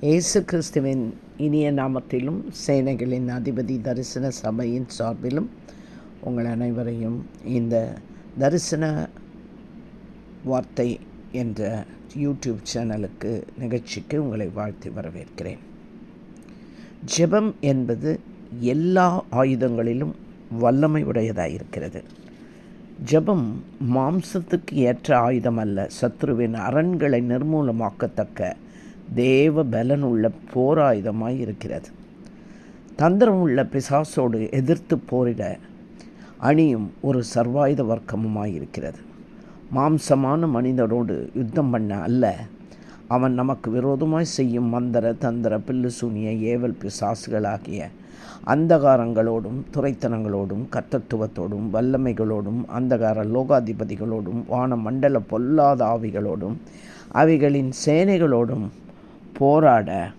இயேசு கிறிஸ்துவின் இனிய நாமத்திலும் சேனைகளின் அதிபதி தரிசன சபையின் சார்பிலும் உங்கள் அனைவரையும் இந்த தரிசன வார்த்தை என்ற யூடியூப் சேனலுக்கு நிகழ்ச்சிக்கு உங்களை வாழ்த்தி வரவேற்கிறேன். ஜெபம் என்பது எல்லா ஆயுதங்களிலும் வல்லமை உடையதாக இருக்கிறது. ஜெபம் மாம்சத்துக்கு ஏற்ற ஆயுதம் அல்ல சத்ருவின் அரண்களை நிர்மூலமாக்கத்தக்க தேவ பலனுள்ள போராயுதமாய் இருக்கிறது. தந்திரம் உள்ள பிசாசோடு எதிர்த்து போரிட அணியும் ஒரு சர்வாயுத வர்க்கமுமாய் இருக்கிறது. மாம்சமான மனிதனோடு யுத்தம் பண்ண அல்ல. அவன் நமக்கு விரோதமாய் செய்யும் மந்திர தந்திர பில்லு சூனிய ஏவல் பிசாசுகளாகிய அந்தகாரங்களோடும் துறைத்தனங்களோடும் கர்த்தத்துவத்தோடும் வல்லமைகளோடும் அந்தகார லோகாதிபதிகளோடும் வான மண்டல பொல்லாத ஆவிகளோடும் அவைகளின் சேனைகளோடும் போராட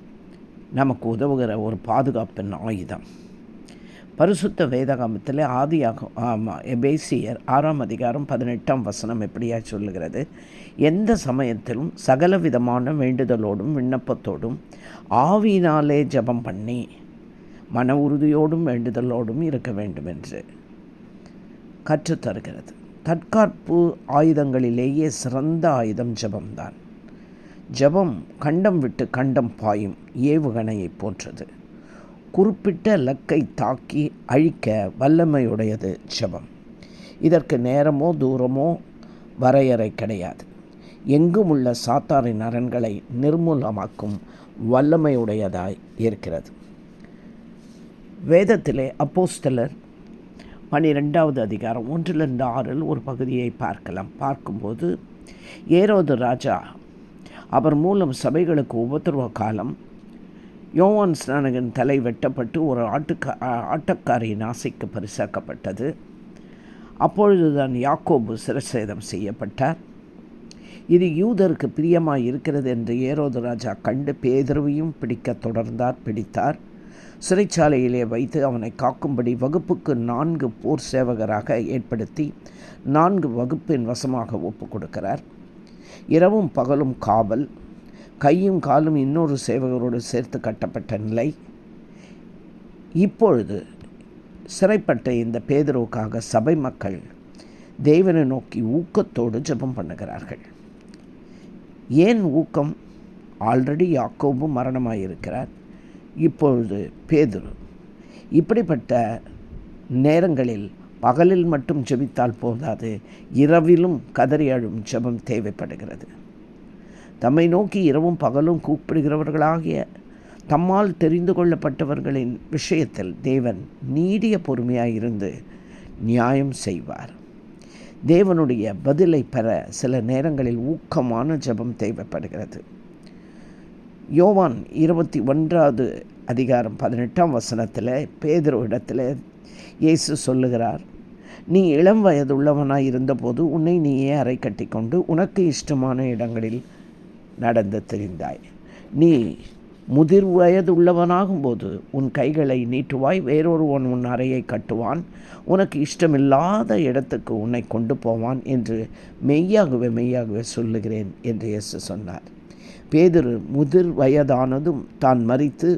நமக்கு உதவுகிற ஒரு பாதுகாப்பின் ஆயுதம் பரிசுத்த வேதகாமத்தில் ஆதியாக ஆமாம் எபேசியர் ஆறாம் அதிகாரம் பதினெட்டாம் வசனம் எப்படியா சொல்லுகிறது? எந்த சமயத்திலும் சகல விதமான வேண்டுதலோடும் விண்ணப்பத்தோடும் ஆவினாலே ஜபம் பண்ணி மன உறுதியோடும் வேண்டுதலோடும் இருக்க வேண்டும் என்று கற்றுத்தருகிறது. தற்காப்பு ஆயுதங்களிலேயே சிறந்த ஆயுதம் ஜபம்தான். ஜபம் கண்டம் விட்டு கண்டம் பாயும் ஏவுகணையைப் போன்றது. குறிப்பிட்ட லக்கை தாக்கி அழிக்க வல்லமையுடையது ஜபம். இதற்கு நேரமோ தூரமோ வரையறை கிடையாது. எங்கும் உள்ள சாத்தாரின் அரண்களை நிர்மூலமாக்கும் வல்லமையுடையதாய் இருக்கிறது. வேதத்திலே அப்போஸ்தலர் பனிரெண்டாவது அதிகாரம் ஒன்றிலிருந்து ஆறில் ஒரு பகுதியை பார்க்கலாம். பார்க்கும்போது ஏரோது ராஜா அவர் மூலம் சபைகளுக்கு உபத்திரவ காலம். யோவான் ஸ்நானகன் தலை வெட்டப்பட்டு ஒரு ஆட்டுக்கா ஆட்டக்காரியின் ஆசைக்கு பரிசாக்கப்பட்டது. அப்பொழுதுதான் யாக்கோபு சிரசேதம் செய்யப்பட்டார். இது யூதருக்கு பிரியமாக இருக்கிறது என்று ஏரோது ராஜா கண்டு பேதர்வையும் பிடிக்க தொடர்ந்தார் பிடித்தார். சிறைச்சாலையிலே வைத்து அவனை காக்கும்படி வகுப்புக்கு நான்கு போர் சேவகராக ஏற்படுத்தி நான்கு வகுப்பின் வசமாக ஒப்பு கொடுக்கிறார். இரவும் பகலும் காவல் கையும் காலும் இன்னொரு சேவகரோடு சேர்த்து கட்டப்பட்ட நிலை. இப்பொழுது சிறைப்பட்ட இந்த பேதருவுக்காக சபை மக்கள் தேவனை நோக்கி ஊக்கத்தோடு ஜெபம் பண்ணுகிறார்கள். ஏன் ஊக்கம்? ஆல்ரெடி யாக்கோபும் மரணமாயிருக்கிறார். இப்பொழுது பேதுரு இப்படிப்பட்ட நேரங்களில் பகலில் மட்டும் ஜெபித்தால் போதாது இரவிலும் கதறி அழும் ஜெபம் தேவைப்படுகிறது. தம்மை நோக்கி இரவும் பகலும் கூப்பிடுகிறவர்களாகிய தம்மால் தெரிந்து கொள்ளப்பட்டவர்களின் விஷயத்தில் தேவன் நீடிய பொறுமையாக இருந்து நியாயம் செய்வார். தேவனுடைய பதிலை பெற சில நேரங்களில் ஊக்கமான ஜெபம் தேவைப்படுகிறது. யோவான் இருபத்தி ஒன்றாவது அதிகாரம் பதினெட்டாம் வசனத்தில் பேதரோ இடத்துல இயேசு சொல்லுகிறார் நீ இளம் வயதுள்ளவனாய் இருந்தபோது உன்னை நீயே அறை கட்டிக்கொண்டு உனக்கு இஷ்டமான இடங்களில் நடந்து தெரிந்தாய். நீ முதிர் வயது உள்ளவனாகும்போது உன் கைகளை நீட்டுவாய் வேறொருவன் உன் அறையை கட்டுவான். உனக்கு இஷ்டமில்லாத இடத்துக்கு உன்னை கொண்டு போவான் என்று மெய்யாகவே மெய்யாகவே சொல்லுகிறேன் என்று இயேசு சொன்னார். பேதுரு முதிர் வயதானதும் தான் மறித்து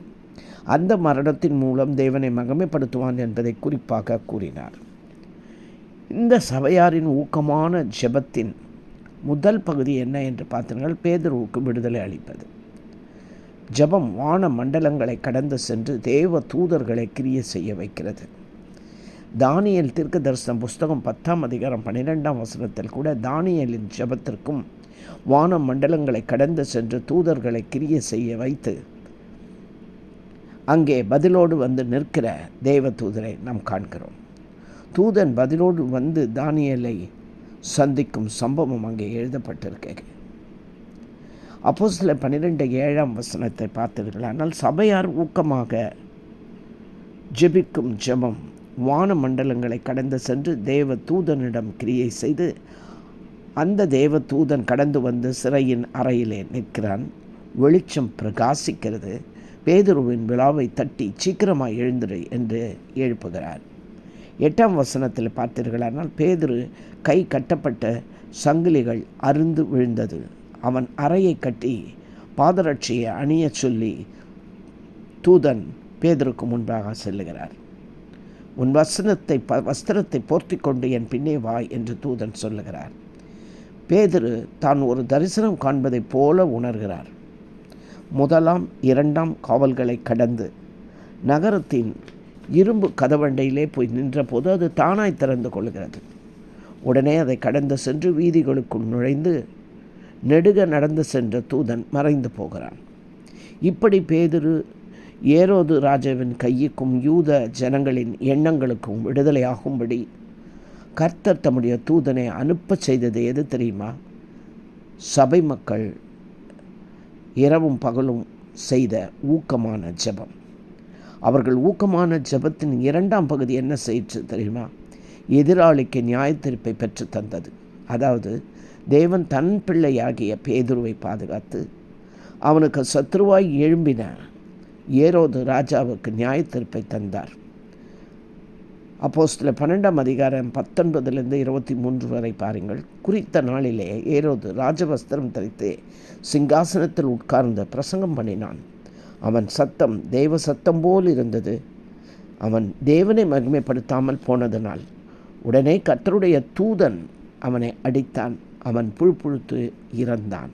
அந்த மரணத்தின் மூலம் தேவனை மகமைப்படுத்துவான் என்பதை குறிப்பாக கூறினார். இந்த சபையாரின் ஊக்கமான ஜெபத்தின் முதல் பகுதி என்ன என்று பார்த்தீர்கள் பேதருவுக்கு விடுதலை அளிப்பது. ஜபம் வான மண்டலங்களை கடந்து சென்று தேவ தூதர்களை கிரிய செய்ய வைக்கிறது. தானியல் தீர்க்க தரிசனம் புஸ்தகம் பத்தாம் அதிகாரம் பன்னிரெண்டாம் வசனத்தில் கூட தானியலின் ஜபத்திற்கும் வான மண்டலங்களை கடந்து சென்று தூதர்களை கிரிய செய்ய வைத்து அங்கே பதிலோடு வந்து நிற்கிற தேவதூதரை நாம் காண்கிறோம். தூதன் பதிலோடு வந்து தானியலை சந்திக்கும் சம்பவம் அங்கே எழுதப்பட்டிருக்கு அப்போ சில பன்னிரெண்டு ஏழாம் வசனத்தை பார்த்தீர்கள். ஆனால் சபையார் ஊக்கமாக ஜெபிக்கும் ஜெபம் வான மண்டலங்களை கடந்து சென்று தேவ தூதனிடம் கிரியை செய்து அந்த தேவ தூதன் கடந்து வந்து சிறையின் அறையிலே நிற்கிறான். வெளிச்சம் பிரகாசிக்கிறது. பேதுருவின் விழாவை தட்டி சீக்கிரமாக எழுந்துரு என்று எழுப்புகிறார். எட்டாம் வசனத்தில் பார்த்தீர்களானால் பேதுரு கை கட்டப்பட்ட சங்கிலிகள் அருந்து விழுந்தது. அவன் அறையை கட்டி பாதரட்சியை அணிய சொல்லி தூதன் பேதருக்கு முன்பாக செல்லுகிறார். உன் வசனத்தை ப வஸ்திரத்தை போர்த்தி கொண்டு என் பின்னே வா என்று தூதன் சொல்லுகிறார். பேதரு தான் ஒரு தரிசனம் காண்பதைப் போல உணர்கிறார். முதலாம் இரண்டாம் காவல்களை கடந்து நகரத்தின் இரும்பு கதவண்டையிலே போய் நின்றபோது அது தானாய் திறந்து கொள்கிறது. உடனே அதை கடந்து சென்று வீதிகளுக்குள் நுழைந்து நெடுக நடந்து சென்ற தூதன் மறைந்து போகிறான். இப்படி பேதிரு ஏரோது ராஜாவின் கையுக்கும் யூத ஜனங்களின் எண்ணங்களுக்கும் விடுதலையாகும்படி கர்த்தர் தம்முடைய தூதனை அனுப்ப செய்தது எது தெரியுமா? சபை மக்கள் இரவும் பகலும் செய்த ஊக்கமான ஜெபம். அவர்கள் ஊக்கமான ஜெபத்தின் இரண்டாம் பகுதி என்ன செய்யிற்று தெரியுமா? எதிராளிக்கு நியாயத்தீர்ப்பை பெற்று தந்தது. அதாவது தேவன் தன் பிள்ளையாகிய பேதுருவை பாதுகாத்து அவனுக்கு சத்ருவாய் எழும்பின ஏரோது ராஜாவுக்கு நியாயத்தீர்ப்பை தந்தார். அப்போ சில பன்னெண்டாம் அதிகாரம் பத்தொன்பதுலேருந்து இருபத்தி மூன்று வரை பாருங்கள். குறித்த நாளிலே ஏரோது ராஜவஸ்திரம் தரித்து சிங்காசனத்தில் உட்கார்ந்து பிரசங்கம் பண்ணினான். அவன் சத்தம் தேவ சத்தம் போல் இருந்தது. அவன் தேவனை மகிமைப்படுத்தாமல் போனதனால் உடனே கத்தருடைய தூதன் அவனை அடித்தான். அவன் புழுப்புழுத்து இறந்தான்.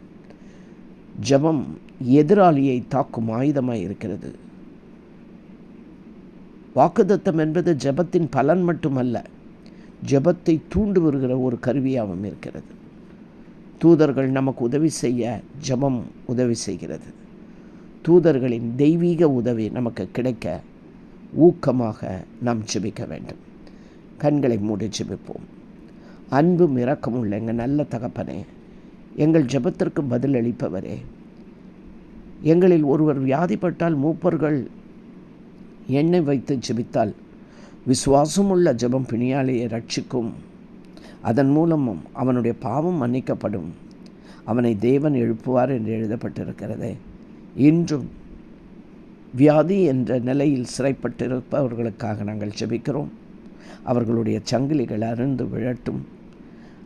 ஜபம் எதிராளியை தாக்கும் ஆயுதமாய் இருக்கிறது வாக்குதத்தம் என்பது ஜபத்தின் பலன் மட்டுமல்ல ஜபத்தை தூண்டு வருகிற ஒரு கருவியாகவும் இருக்கிறது. தூதர்கள் நமக்கு உதவி செய்ய ஜபம் உதவி செய்கிறது. தூதர்களின் தெய்வீக உதவி நமக்கு கிடைக்க ஊக்கமாக நாம் ஜெபிக்க வேண்டும். கண்களை மூடி ஜெபிப்போம். அன்பும் இரக்கமுள்ள எங்கள் நல்ல தகப்பனே எங்கள் ஜெபத்திற்கு பதில் அளிப்பவரே எங்களில் ஒருவர் வியாதிப்பட்டால் மூப்பர்கள் எண்ணெய் வைத்து ஜெபித்தால் விசுவாசமுள்ள ஜெபம் பிணியாளியை ரட்சிக்கும் அதன் மூலமும் அவனுடைய பாவம் மன்னிக்கப்படும். அவனை தேவன் எழுப்புவார் என்று எழுதப்பட்டிருக்கிறது. இன்றும் வியாதி என்ற நிலையில் சிறைப்பட்டிருப்பவர்களுக்காக நாங்கள் ஜெபிக்கிறோம். அவர்களுடைய சங்கிலிகள் அருந்து விழட்டும்.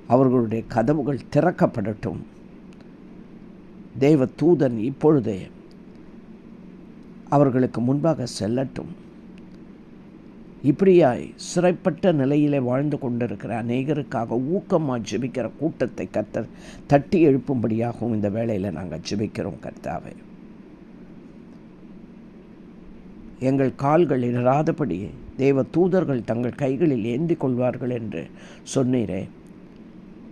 அவர்களுடைய கதவுகள் திறக்கப்படட்டும். தேவ தூதன் இப்பொழுதே அவர்களுக்கு முன்பாக செல்லட்டும். இப்படியாய் சிறைப்பட்ட நிலையிலே வாழ்ந்து கொண்டிருக்கிற அநேகருக்காக ஊக்கமாக ஜெபிக்கிற கூட்டத்தை கர்த்தர் தட்டி எழுப்பும்படியாகவும் இந்த வேளையில் நாங்கள் ஜெபிக்கிறோம் கர்த்தாவை. எங்கள் கால்கள் இடராதபடி தேவ தூதர்கள் தங்கள் கைகளில் ஏந்தி கொள்வார்கள் என்று சொன்னீரே.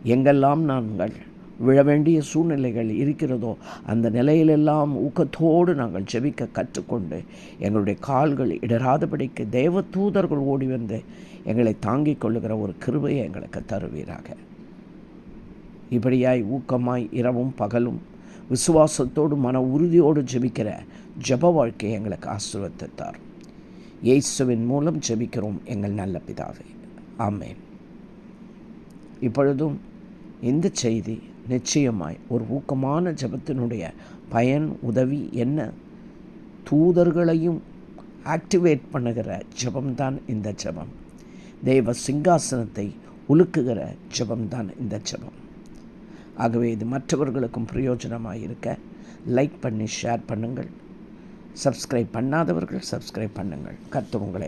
எங்கெல்லாம் நாங்கள் விழ வேண்டிய சூழ்நிலைகள் இருக்கிறதோ அந்த நிலையிலெல்லாம் ஊக்கத்தோடு நாங்கள் ஜெபிக்க கற்றுக்கொண்டு எங்களுடைய கால்கள் இடராதபடிக்கு தேவ தூதர்கள் ஓடி வந்து எங்களை தாங்கிக் கொள்ளுகிற ஒரு கிருபையை எங்களுக்கு தருவீராக. இப்படியாய் ஊக்கமாய் இரவும் பகலும் விசுவாசத்தோடு மன உறுதியோடு ஜெபிக்கிற ஜப வாழ்க்கையை எங்களுக்கு ஆசிர்வத்தார் இயேசுவின் மூலம் ஜெபிக்கிறோம் எங்கள் நல்ல பிதாவே. ஆமேன். இப்பொழுதும் இந்த செய்தி நிச்சயமாய் ஒரு ஊக்கமான ஜபத்தினுடைய பயன் உதவி என்ன? தூதர்களையும் ஆக்டிவேட் பண்ணுகிற ஜபம்தான் இந்த ஜபம். தேவ சிங்காசனத்தை உலுக்குகிற ஜபம்தான் இந்த ஜபம். ஆகவே இது மற்றவர்களுக்கும் பிரயோஜனமாக இருக்க லைக் பண்ணி ஷேர் பண்ணுங்கள். சப்ஸ்கிரைப் பண்ணாதவர்கள் சப்ஸ்கிரைப் பண்ணுங்கள். கர்த்தர் உங்களை